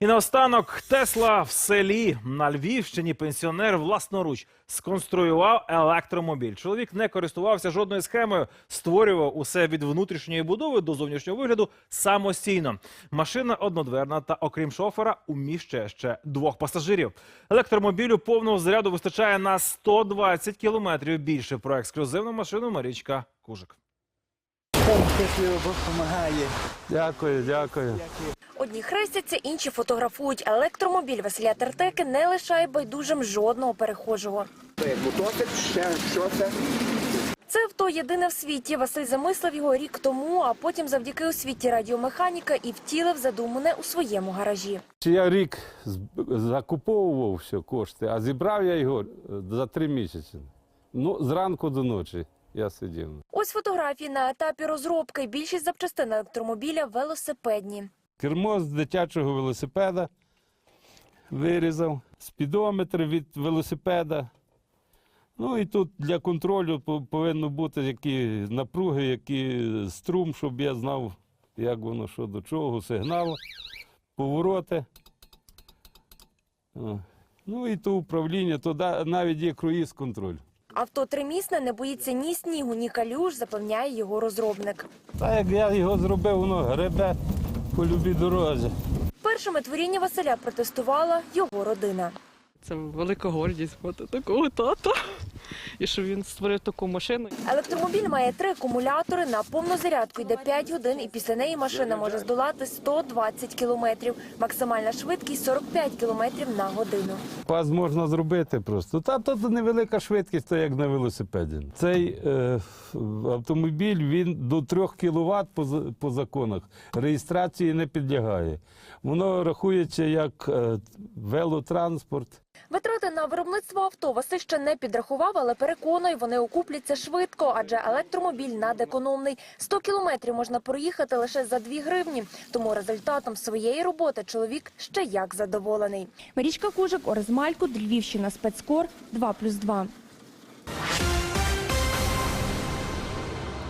І наостанок Тесла в селі на Львівщині пенсіонер власноруч сконструював електромобіль. Чоловік не користувався жодною схемою, створював усе від внутрішньої будови до зовнішнього вигляду самостійно. Машина однодверна та, окрім шофера, уміщує ще двох пасажирів. Електромобілю повного заряду вистачає на 120 кілометрів більше. Про ексклюзивну машину Марічка Кужик. Бог допомагає. Дякую, дякую. Одні хрестяться, інші фотографують. Електромобіль Василя Тертеки не лишає байдужим жодного перехожого. Мотоцикл, ще що це? Це авто єдине в світі. Василь замислив його рік тому, а потім завдяки освіті радіомеханіка і втілив задумане у своєму гаражі. Я рік закуповував все кошти, а зібрав я його за три місяці. Ну, зранку до ночі я сидів. Ось фотографії на етапі розробки. Більшість запчастин електромобіля велосипедні. Кермо з дитячого велосипеда вирізав, спідометр від велосипеда. Ну і тут для контролю по- повинно бути які напруги, які струм, щоб я знав, як воно що до чого, сигнал, повороти. Ну і то управління, то навіть є круїз-контроль. Авто тримісне не боїться ні снігу, ні калюж, запевняє його розробник. Та як я його зробив, воно гребе по любій дорозі. Першими творіння Василя протестувала його родина. Це велика гордість мати такого тата. І що він створив таку машину. Електромобіль має три акумулятори. На повну зарядку йде 5 годин, і після неї машина може здолати 120 кілометрів. Максимальна швидкість 45 кілометрів на годину. Паз можна зробити просто. Та то невелика швидкість, то як на велосипеді. Цей е, автомобіль він до 3 кВт по, по законах реєстрації не підлягає. Воно рахується як е, велотранспорт. Витрати на виробництво авто Василь ще не підрахував, але переконує, вони окупляться швидко, адже електромобіль надекономний. 100 кілометрів можна проїхати лише за 2 гривні. Тому результатом своєї роботи чоловік ще як задоволений. Марічка Кужик, Орез Малькут, Львівщина, спецкор 2+,2.